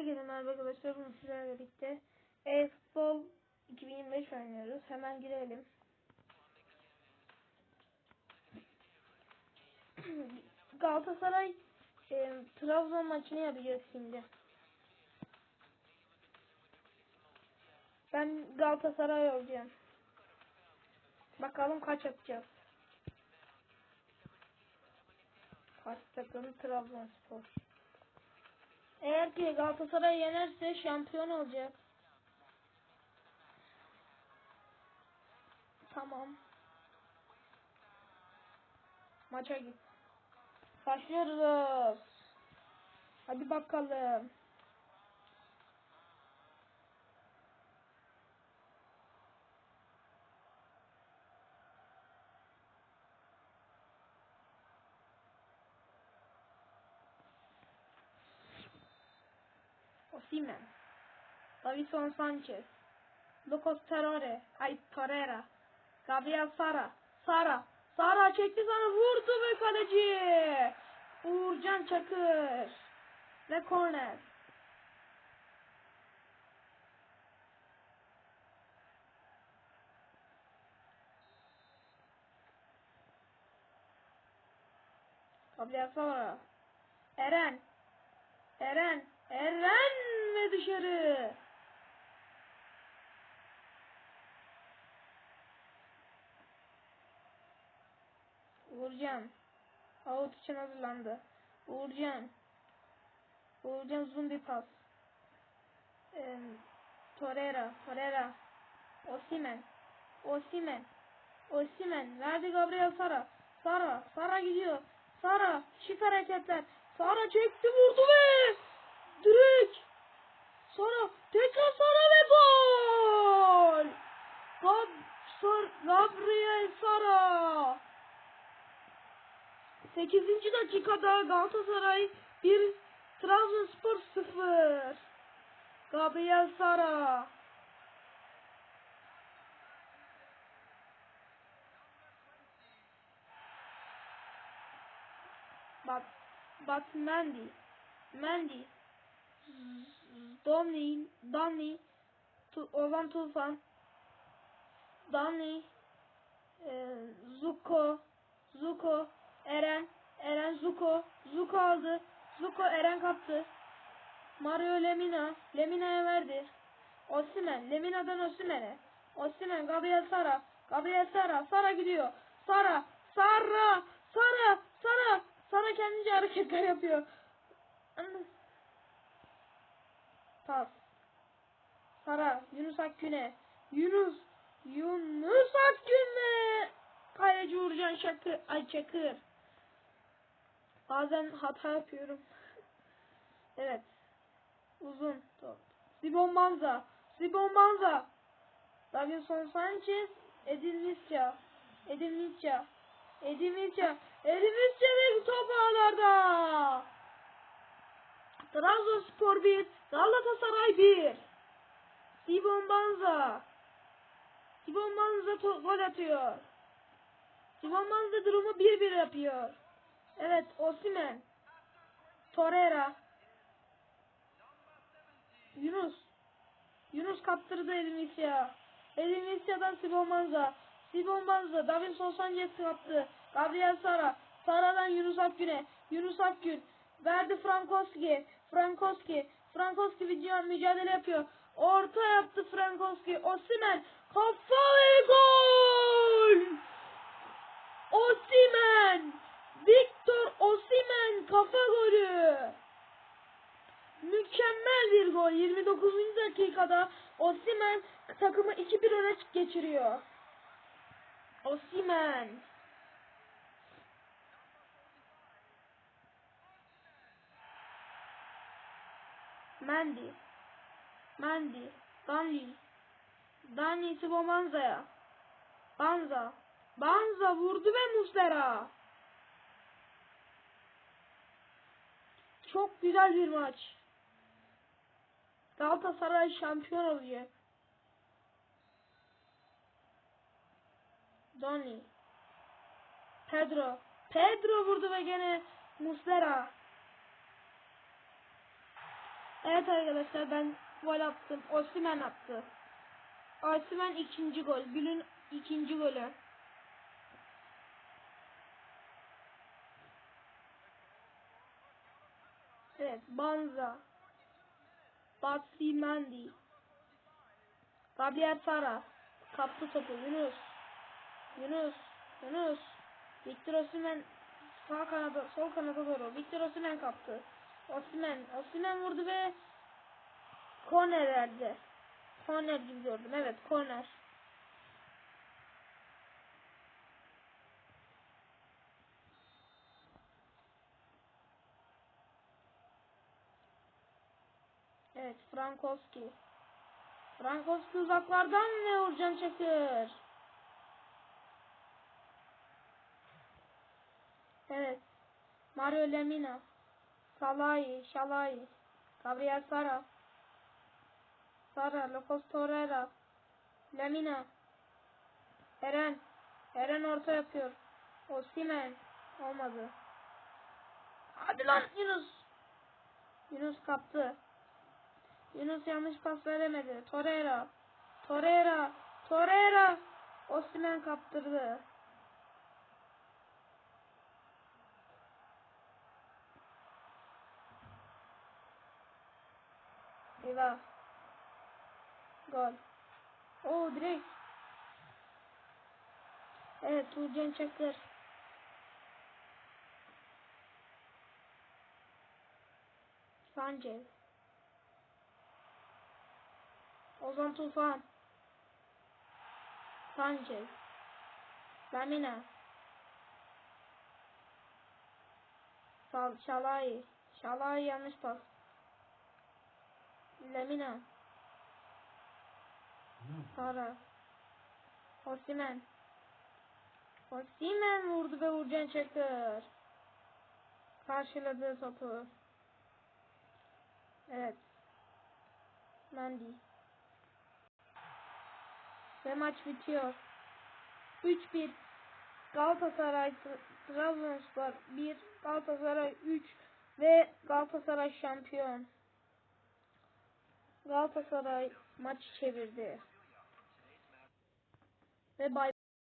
Herkese merhaba arkadaşlar. Bugün sizlerle birlikte e-futbol 2025 oynuyoruz. Hemen girelim. Galatasaray e, Trabzon maçını yapacağız şimdi. Ben Galatasaray olacağım. Bakalım kaç atacağız. Karşı takım Trabzonspor. Eğer ki Galatasaray yenerse şampiyon olacak. Tamam. Maça git. Başlıyoruz. Hadi bakalım. Osimhen. Davison Sanchez. Lucas Torreira. Ay Torreira. Gabriel Sara. Sara. Sara çekti sana vurdu ve kaleci. Uğurcan Çakır. Ve korner. Gabriel Sara. Eren. Eren. Eren ve dışarı. Uğurcan. Out için hazırlandı. Uğurcan. Uğurcan uzun bir pas. Ee, Torreira. Torreira. Osimen. Osimen. Osimen. Verdi Gabriel Sara. Sara. Sara gidiyor. Sara. Şık hareketler. Sara çekti vurdu ve direkt. Sara. Tekrar Sara ve gol. Gab Sar Gabriel Sara. 8. dakikada Galatasaray 1 Trabzonspor 0. Gabriel Sara. Bak bak Mendy. Mendy. Donny, Donny, Tu- Tufan, Donny, e, Zuko, Zuko, Eren, Eren Zuko, Zuko aldı, Zuko Eren kaptı. Mario Lemina, Lemina'ya verdi. Osimen, Lemina'dan Osimen'e. Osimen, Gabriel Sara, Gabriel Sara, Sara gidiyor. Sara, Sara, Sara, Sara, Sara kendince hareketler yapıyor. Pas. Sara, Yunus Akgün'e. Yunus, Yunus Akgün'e. Kaleci Uğurcan Şakır, ay Çakır. Bazen hata yapıyorum. Evet. Uzun top. Sibon Manza. Sibon Manza. Davinson Sanchez. Edin Visca. Edin Visca. Edin Visca. Edin Visca ve top ağlarda. Trabzonspor 1. Galatasaray 1. Sibon Banza. Sibon Banza gol atıyor. Sibon Banza durumu 1-1 yapıyor. Evet Osimen. Torreira. Yunus. Yunus kaptırdı Elvisya. Elvisya'dan Sibon Manza. Sibon Manza. Davinson Sanchez kaptı. Gabriel Sara. Sara'dan Yunus Akgün'e. Yunus Akgün. Verdi Frankowski. Frankowski. Frankowski video mücadele yapıyor. Orta yaptı Frankowski. Osimen. Kafa ve gol! Osimen! Victor Osimen kafa golü! Mükemmel bir gol. 29. dakikada Osimen takımı 2-1 öne geçiriyor. Osimen. Mendy. Mendy. Danli. Danli Sibomanza'ya. Banza. Banza vurdu ve Muslera. Çok güzel bir maç. Galatasaray şampiyon olacak. Donny. Pedro. Pedro vurdu ve gene Muslera. Evet arkadaşlar ben gol attım. Osimhen attı. Osimhen ikinci gol. Günün ikinci golü. Evet, Banza. Batsimendi. Gabriel Sara. Kaptı topu. Yunus. Yunus. Yunus. Victor Osimhen sağ kanada, sol kanada doğru. Victor Osimhen kaptı. Osimhen. Osimhen vurdu ve korner verdi. Korner gibi gördüm. Evet, korner. Evet, Frankowski. Frankowski uzaklardan ve Uğurcan Çakır. Evet. Mario Lemina. Salai, Şalai. Gabriel Sara. Sara, Lopez Torreira. Lemina. Eren. Eren orta yapıyor. Osimhen. Olmadı. Hadi lan Yunus. Yunus kaptı. Yunus yanlış pas veremedi. Torreira. Torreira. Torreira. Osimhen kaptırdı. Eyvah. Gol. Oo direkt. Evet Tuğcan Çakır. Sanchez. Ozan Tufan. Sanchez. Lamina. Şalay. Şalay yanlış pas. Lamina. Sara. Osimen. Osimen vurdu ve Uğurcan Çakır. Karşıladı topu. Evet. Mendy. Ve maç bitiyor. 3-1. Galatasaray Trabzonspor 1 Galatasaray 3 ve Galatasaray şampiyon. Galatasaray maçı çevirdi. Ve bay